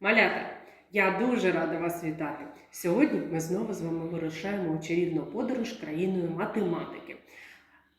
Малята, я дуже рада вас вітати. Сьогодні ми знову з вами вирушаємо у чарівну подорож країною математики.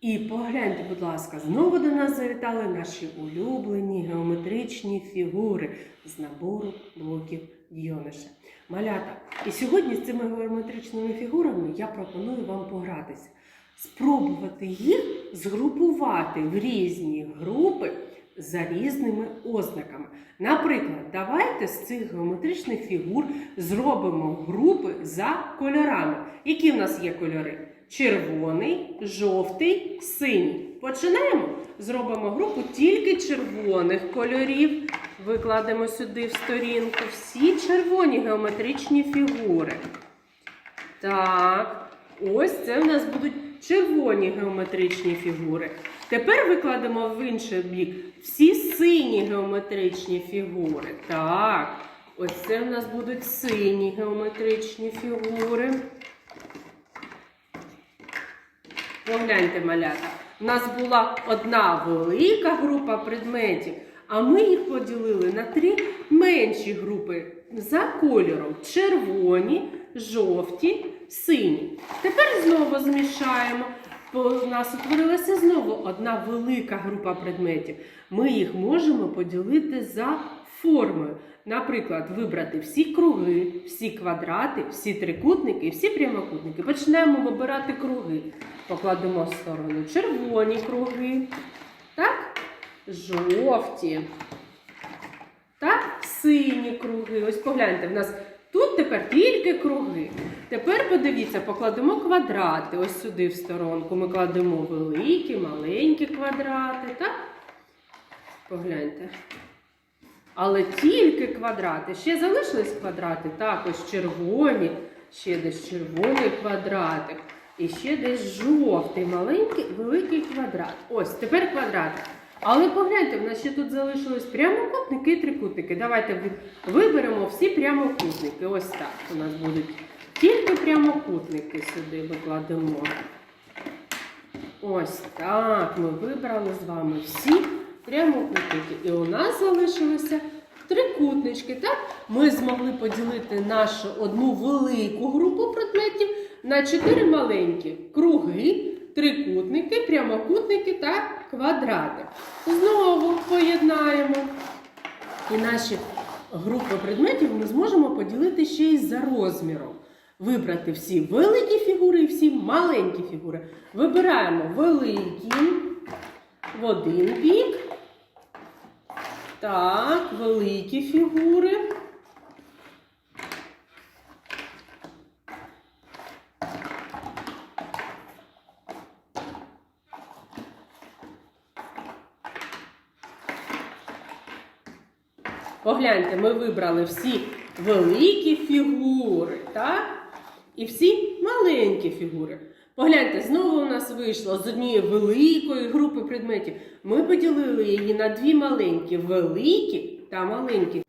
І погляньте, будь ласка, знову до нас завітали наші улюблені геометричні фігури з набору блоків Дйониша. Малята, і сьогодні з цими геометричними фігурами я пропоную вам погратися, спробувати їх згрупувати в різні групи за різними ознаками. Наприклад, давайте з цих геометричних фігур зробимо групи за кольорами. Які в нас є кольори? Червоний, жовтий, синій. Починаємо. Зробимо групу тільки червоних кольорів. Викладемо сюди в сторінку всі червоні геометричні фігури. Так, ось це в нас будуть червоні геометричні фігури. Тепер викладемо в інший бік всі сині геометричні фігури. Так, ось це в нас будуть сині геометричні фігури. Погляньте, малята. У нас була одна велика група предметів, а ми їх поділили на три менші групи за кольором: червоні, жовті, сині. Тепер знову змішаємо. У нас утворилася знову одна велика група предметів. Ми їх можемо поділити за формою. Наприклад, вибрати всі круги, всі квадрати, всі трикутники, всі прямокутники. Почнемо вибирати круги. Покладемо в сторону червоні круги, так? жовті, так? сині круги. Ось погляньте, в нас тут тепер тільки круги. Тепер подивіться, покладемо квадрати. Ось сюди в сторонку. Ми кладемо великі, маленькі квадрати, так? Погляньте. Але тільки квадрати. Ще залишились квадрати. Так, ось червоні, ще десь червоний квадратик. І ще десь жовтий, маленький, великий квадрат. Ось, тепер квадрати. Але погляньте, в нас ще тут залишились прямокутники і трикутники. Давайте виберемо всі прямокутники. Ось так у нас будуть. Тільки прямокутники сюди викладемо. Ось так. Ми вибрали з вами всі прямокутники. І у нас залишилися трикутнички. Так? Ми змогли поділити нашу одну велику групу предметів на чотири маленькі круги, трикутники, прямокутники та квадрати. Знову поєднаємо. І наші групи предметів ми зможемо поділити ще й за розміром. Вибрати всі великі фігури і всі маленькі фігури. Вибираємо великі в один бік. Так, великі фігури. Погляньте, ми вибрали всі великі фігури, так? І всі маленькі фігури. Погляньте, знову у нас вийшло з однієї великої групи предметів. Ми поділили її на дві маленькі, великі та маленькі.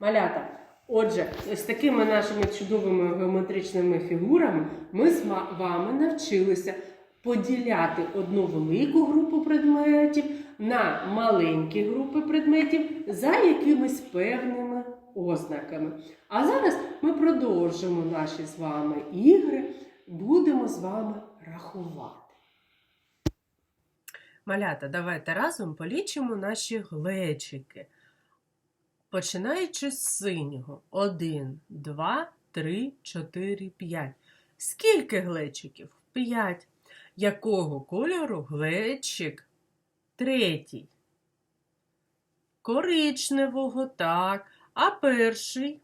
Малята. Отже, з такими нашими чудовими геометричними фігурами ми з вами навчилися поділяти одну велику групу предметів на маленькі групи предметів за якимись певними ознаками. А зараз ми продовжимо наші з вами ігри, будемо з вами рахувати. Малята, давайте разом полічимо наші глечики. Починаючи з синього. Один, два, три, чотири, п'ять. Скільки глечиків? П'ять. Якого кольору глечик? Третій. Коричневого, так. А перший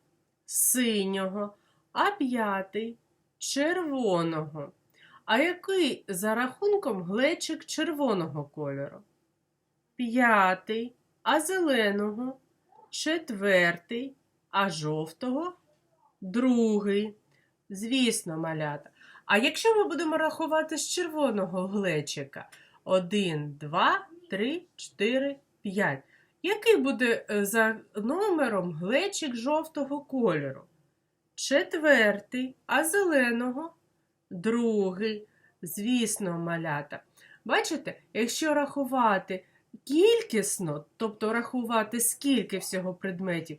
синього, а п'ятий червоного. А який за рахунком глечик червоного кольору? П'ятий, а зеленого четвертий, а жовтого другий. Звісно, малята. А якщо ми будемо рахувати з червоного глечика? Один, два, три, чотири, п'ять. Який буде е, за номером глечик жовтого кольору? Четвертий, а зеленого другий. Звісно, малята. Бачите, якщо рахувати кількісно, тобто рахувати скільки всього предметів,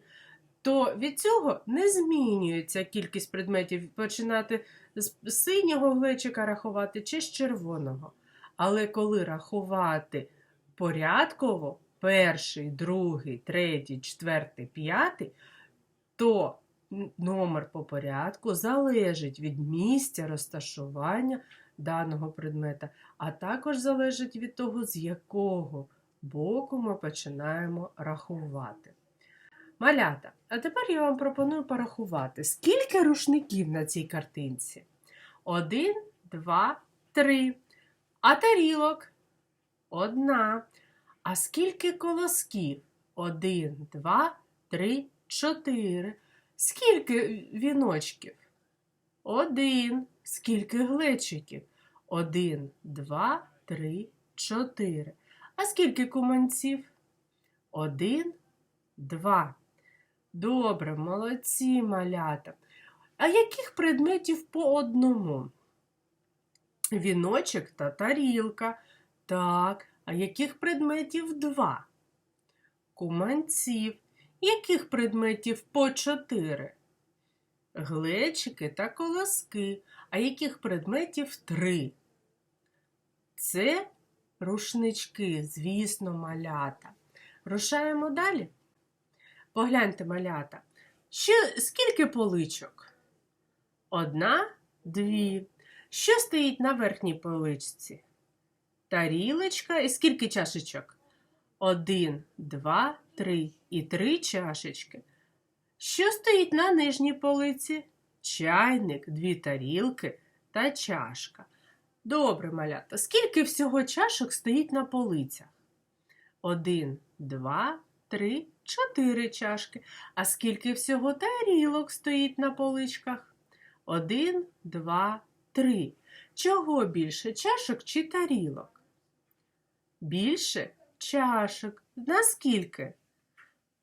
то від цього не змінюється кількість предметів починати з синього глечика рахувати чи з червоного. Але коли рахувати порядково, перший, другий, третій, четвертий, п'ятий, то номер по порядку залежить від місця розташування даного предмета, а також залежить від того, з якого боку ми починаємо рахувати. Малята, а тепер я вам пропоную порахувати, скільки рушників на цій картинці? Один, два, три. А тарілок? Одна. А скільки колосків? Один, два, три, чотири. Скільки віночків? Один. Скільки глечиків? Один, два, три, чотири. А скільки куманців? Один, два. Добре, молодці малята. А яких предметів по одному? Віночок та тарілка. Так, а яких предметів два? Куманців. Яких предметів по чотири? Глечики та колоски. А яких предметів три? Це рушнички, звісно, малята. Рушаємо далі. Погляньте, малята. Ще скільки поличок? Одна, дві. Що стоїть на верхній поличці? Тарілочка і скільки чашечок? Один, два, три і три чашечки. Що стоїть на нижній полиці? Чайник, дві тарілки та чашка. Добре, малята. Скільки всього чашок стоїть на полицях? Один, два, три, чотири чашки. А скільки всього тарілок стоїть на поличках? Один, два, три. Чого більше чашок чи тарілок? Більше чашок. Наскільки?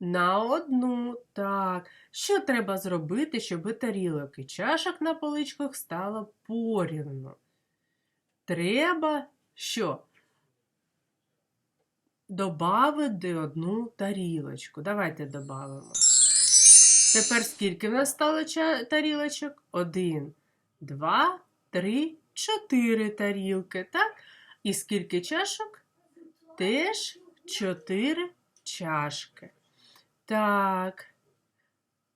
На одну. Так. Що треба зробити, щоб тарілок і чашок на поличках стало порівну? Треба що? Добавити одну тарілочку. Давайте додамо. Тепер скільки в нас стало тарілочок? Один, два, три, чотири тарілки. Так? І скільки чашок? Теж чотири чашки. Так,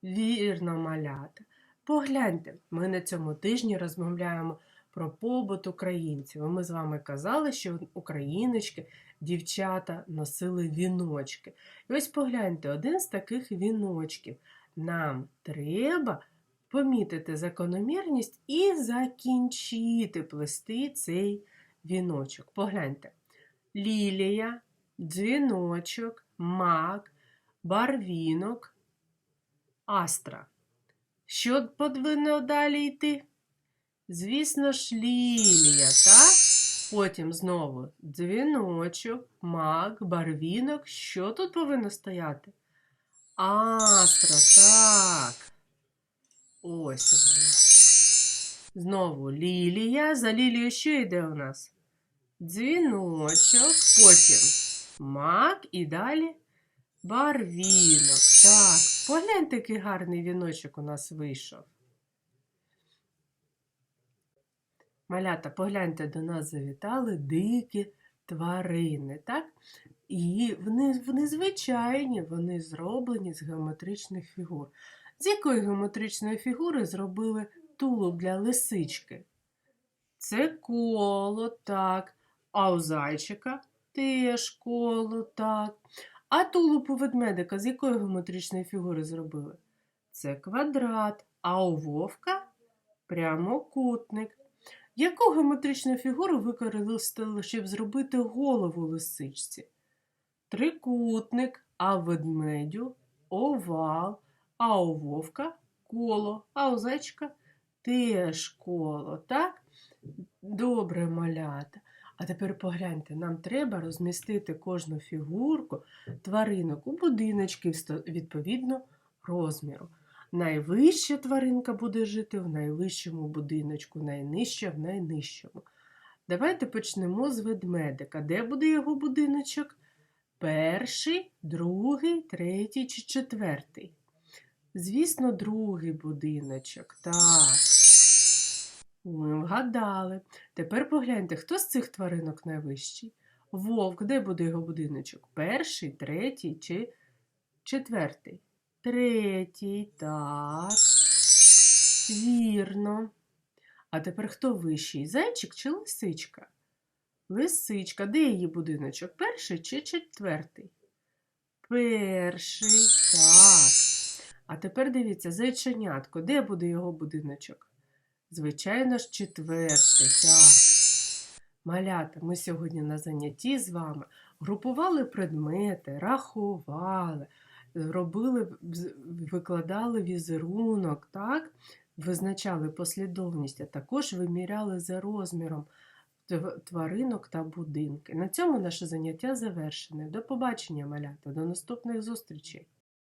вірно, малята. Погляньте, ми на цьому тижні розмовляємо про побут українців. Ми з вами казали, що україночки, дівчата носили віночки. І ось погляньте, один з таких віночків. Нам треба помітити закономірність і закінчити плести цей віночок. Погляньте. Лілія, дзвіночок, мак, барвінок, астра. Що повинно далі йти? Звісно ж, лілія, так? Потім знову дзвіночок, мак, барвінок. Що тут повинно стояти? Астра, так. Ось вона. Знову лілія. За лілією що йде у нас? Дзвіночок, потім мак і далі барвінок. Так, погляньте, який гарний віночок у нас вийшов. Малята, погляньте, до нас завітали дикі тварини, так? І вони, вони звичайні, вони зроблені з геометричних фігур. З якої геометричної фігури зробили тулуб для лисички? Це коло, так. А у зайчика теж коло, так. А тулуб ведмедика з якої геометричної фігури зробили? Це квадрат, а у вовка прямокутник. Яку геометричну фігуру використали, щоб зробити голову лисичці? Трикутник, а ведмедю овал, а у вовка коло, а у зайчика теж коло, так? Добре, малята. А тепер погляньте, нам треба розмістити кожну фігурку тваринок у будиночки відповідно розміру. Найвища тваринка буде жити в найвищому будиночку, найнижча в найнижчому. Давайте почнемо з ведмедика. Де буде його будиночок? Перший, другий, третій чи четвертий? Звісно, другий будиночок. Так. Ми вгадали. Тепер погляньте, хто з цих тваринок найвищий? Вовк, де буде його будиночок? Перший, третій чи четвертий? Третій, так. Вірно. А тепер хто вищий? Зайчик чи лисичка? Лисичка, де її будиночок? Перший чи четвертий? Перший, так. А тепер дивіться, зайченятко, де буде його будиночок? Звичайно ж, четвертий, так. Малята, ми сьогодні на занятті з вами групували предмети, рахували, робили, викладали візерунок, так? визначали послідовність, а також виміряли за розміром тваринок та будинки. На цьому наше заняття завершене. До побачення, малята, до наступних зустрічей!